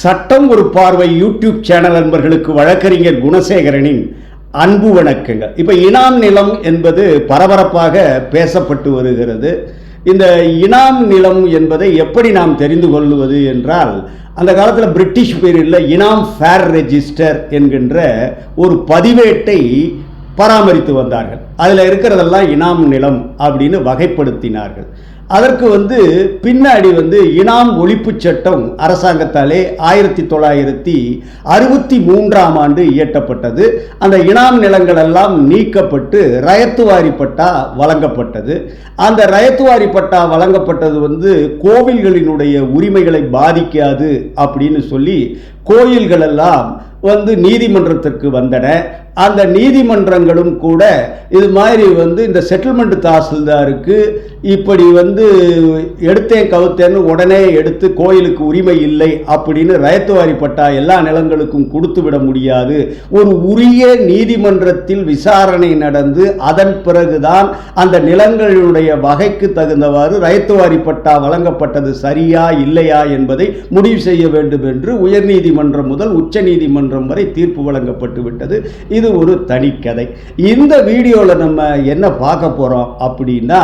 சட்டம் ஒரு பார்வை யூடியூப் சேனல் நண்பர்களுக்கு வழக்கறிஞர் குணசேகரனின் அன்பு வணக்கங்கள். இப்போ இனாம் நிலம் என்பது பரபரப்பாக பேசப்பட்டு வருகிறது. இந்த இனாம் நிலம் என்பதை எப்படி நாம் தெரிந்து கொள்வது என்றால் அந்த காலத்தில் பிரிட்டிஷ் பீரியடில் இனாம் ஃபேர் ரெஜிஸ்டர் என்கின்ற ஒரு பதிவேட்டை பராமரித்து வந்தார்கள். அதில் இருக்கிறதெல்லாம் இனாம் நிலம் அப்படின்னு வகைப்படுத்தினார்கள். அதற்கு வந்து பின்னாடி வந்து இனாம் ஒழிப்புச் சட்டம் அரசாங்கத்தாலே ஆயிரத்தி தொள்ளாயிரத்தி அறுபத்தி மூன்றாம் ஆண்டு இயற்றப்பட்டது. அந்த இனாம் நிலங்களெல்லாம் நீக்கப்பட்டு ரயத்துவாரி பட்டா வழங்கப்பட்டது. அந்த ரயத்துவாரி பட்டா வழங்கப்பட்டது வந்து கோவில்களினுடைய உரிமைகளை பாதிக்காது அப்படின்னு சொல்லி கோயில்களெல்லாம் வந்து நீதிமன்றத்திற்கு வந்தன. அந்த நீதிமன்றங்களும் கூட இது மாதிரி வந்து இந்த செட்டில்மெண்ட் தாசில்தாருக்கு இப்படி வந்து எடுத்தேன் கவுத்தேன்னு உடனே எடுத்து கோயிலுக்கு உரிமை இல்லை அப்படின்னு ரயத்துவாரி பட்டா எல்லா நிலங்களுக்கும் கொடுத்து விட முடியாது. ஒரு உரிய நீதிமன்றத்தில் விசாரணை நடந்து அதன் பிறகுதான் அந்த நிலங்களுடைய வகைக்கு தகுந்தவாறு ரயத்துவாரி பட்டா வழங்கப்பட்டது சரியா இல்லையா என்பதை முடிவு செய்ய வேண்டும் என்று உயர்நீதிமன்றம் முதல் உச்ச நீதிமன்றம் வரை தீர்ப்பு வழங்கப்பட்டு விட்டது. இது ஒரு தனிக்கதை இந்த வீடியோவில் நம்ம என்ன பார்க்க போகிறோம் அப்படின்னா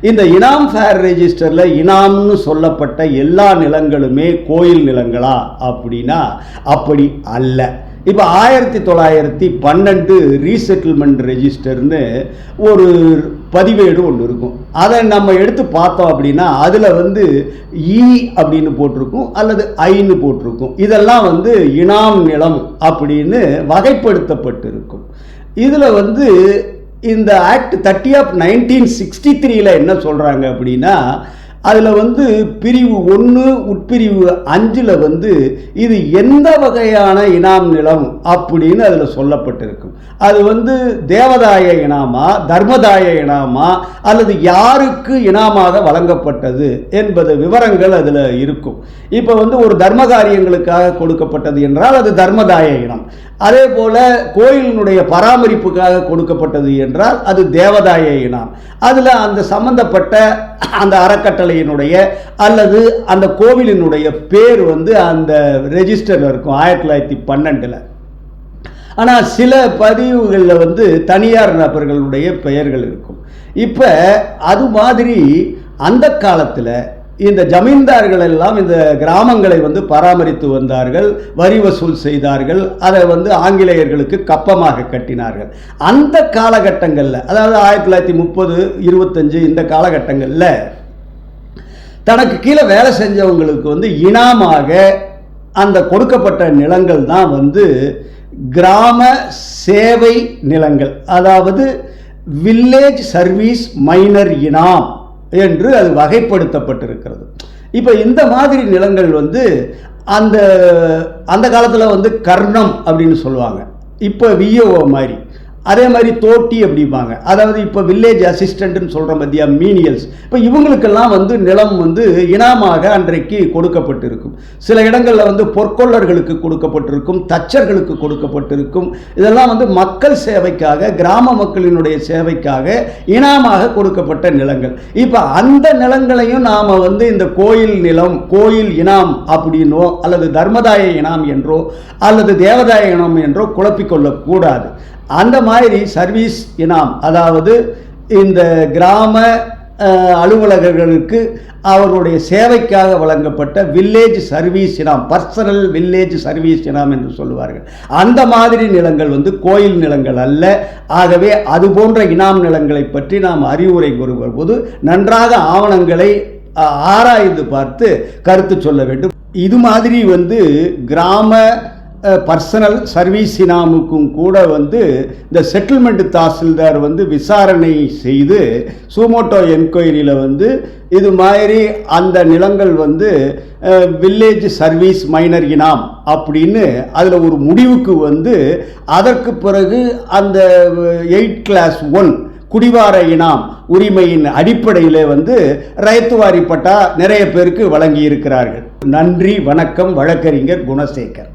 இந்த இனாம் ஃபேர் ரெஜிஸ்டரில் இனாம்னு சொல்லப்பட்ட எல்லா நிலங்களுமே கோயில் நிலங்களா அப்படின்னா அப்படி அல்ல. இப்போ ஆயிரத்தி தொள்ளாயிரத்தி பன்னெண்டு ரீசெட்டில்மெண்ட் ரெஜிஸ்டர்னு ஒரு பதிவேடு ஒன்று இருக்கும். அதை நம்ம எடுத்து பார்த்தோம் அப்படின்னா அதில் வந்து இ அப்படின்னு போட்டிருக்கும் அல்லது ஐன்னு போட்டிருக்கும். இதெல்லாம் வந்து இனாம் நிலம் அப்படின்னு வகைப்படுத்தப்பட்டிருக்கும். இதில் வந்து இந்த act thirty of nineteen sixty த்ரீயில் என்ன சொல்கிறாங்க அப்படின்னா அதில் வந்து பிரிவு ஒன்று உட்பிரிவு அஞ்சில் வந்து இது எந்த வகையான இனாம் நிலம் அப்படின்னு அதில் சொல்லப்பட்டிருக்கும் அது வந்து தேவதாய இனாமா தர்மதாய இனாமா அல்லது யாருக்கு இனாமாக வழங்கப்பட்டது என்பது விவரங்கள் அதில் இருக்கும். இப்போ வந்து ஒரு தர்ம காரியங்களுக்காக கொடுக்கப்பட்டது என்றால் அது தர்மதாய இனம். அதே போல கோயிலினுடைய பராமரிப்புக்காக கொடுக்கப்பட்டது என்றால் அது தேவதாய இனம் அதில் அந்த சம்பந்தப்பட்ட அந்த அறக்கட்டளையினுடைய அல்லது அந்த கோவிலினுடைய பேர் வந்து அந்த ரெஜிஸ்டரில் இருக்கும் ஆயிரத்தி தொள்ளாயிரத்தி பன்னெண்டில். ஆனால் சில பதிவுகளில் வந்து தனியார் நபர்களுடைய பெயர்கள் இருக்கும். இப்போ அது மாதிரி அந்த காலத்தில் இந்த ஜமீன்தார்கள் எல்லாம் இந்த கிராமங்களை வந்து பராமரித்து வந்தார்கள் வரி வசூல் செய்தார்கள் அதை வந்து ஆங்கிலேயர்களுக்கு கப்பமாக கட்டினார்கள். அந்த காலகட்டங்களில் அதாவது ஆயிரத்தி தொள்ளாயிரத்தி முப்பது இருபத்தஞ்சு இந்த காலகட்டங்களில் தனக்கு கீழே வேலை செஞ்சவங்களுக்கு வந்து இனாமாக அந்த கொடுக்கப்பட்ட நிலங்கள் தான் வந்து கிராம சேவை நிலங்கள். அதாவது வில்லேஜ் சர்வீஸ் மைனர் இனாம். என்று அது வகைப்படுத்தப்பட்டிருக்கிறது. இப்போ இந்த மாதிரி நிலங்கள் வந்து அந்த அந்த காலத்தில் வந்து கர்ணம் அப்படின்னு சொல்லுவாங்க. இப்போ விஓஓ மாதிரி. அதே மாதிரி தோட்டி அப்படிம்பாங்க. அதாவது இப்போ வில்லேஜ் அசிஸ்டண்ட்னு சொல்கிற மத்தியா மீனியல்ஸ் இப்போ இவங்களுக்கெல்லாம் வந்து நிலம் வந்து இனாமாக அன்றைக்கு கொடுக்கப்பட்டிருக்கும். சில இடங்களில் வந்து பொற்கொள்ளர்களுக்கு கொடுக்கப்பட்டிருக்கும் தச்சர்களுக்கு கொடுக்கப்பட்டிருக்கும். இதெல்லாம் வந்து மக்கள் சேவைக்காக கிராம மக்களினுடைய சேவைக்காக இனாமாக கொடுக்கப்பட்ட நிலங்கள். இப்போ அந்த நிலங்களையும் நாம் வந்து இந்த கோயில் நிலம் கோயில் இனாம் அப்படின்னோ அல்லது தர்மதாய இனாம் என்றோ அல்லது தேவதாய இனம் என்றோ குழப்பிக்கொள்ளக்கூடாது அந்த மாதிரி சர்வீஸ் இனாம். அதாவது இந்த கிராம அலுவலகர்களுக்கு அவர்களுடைய சேவைக்காக வழங்கப்பட்ட வில்லேஜ் சர்வீஸ் இனாம். பர்சனல் வில்லேஜ் சர்வீஸ் இனாம் என்று சொல்லுவார்கள். அந்த மாதிரி நிலங்கள் வந்து கோயில் நிலங்கள் அல்ல. ஆகவே அது போன்ற இனாம் நிலங்களை பற்றி நாம் அறிவுரை கூறும்போது நன்றாக ஆவணங்களை ஆராய்ந்து பார்த்து கருத்து சொல்ல வேண்டும். இது மாதிரி வந்து கிராம பர்சனல் சர்வீஸ் இனாமுக்கும் கூட வந்து இந்த செட்டில்மெண்ட் தாசில்தார் வந்து விசாரணை செய்து சூமோட்டோ என்கொயரியில் வந்து இது மாதிரி அந்த நிலங்கள் வந்து வில்லேஜ் சர்வீஸ் மைனர் இனாம் அப்படின்னு அதில் ஒரு முடிவுக்கு வந்து அதற்கு பிறகு அந்த எயிட் கிளாஸ் ஒன் குடிவார இனாம் உரிமையின் அடிப்படையில் வந்து ரயத்துவாரி பட்டா நிறைய பேருக்கு வழங்கி இருக்கிறார்கள் நன்றி வணக்கம் வழக்கறிஞர் குணசேகர்.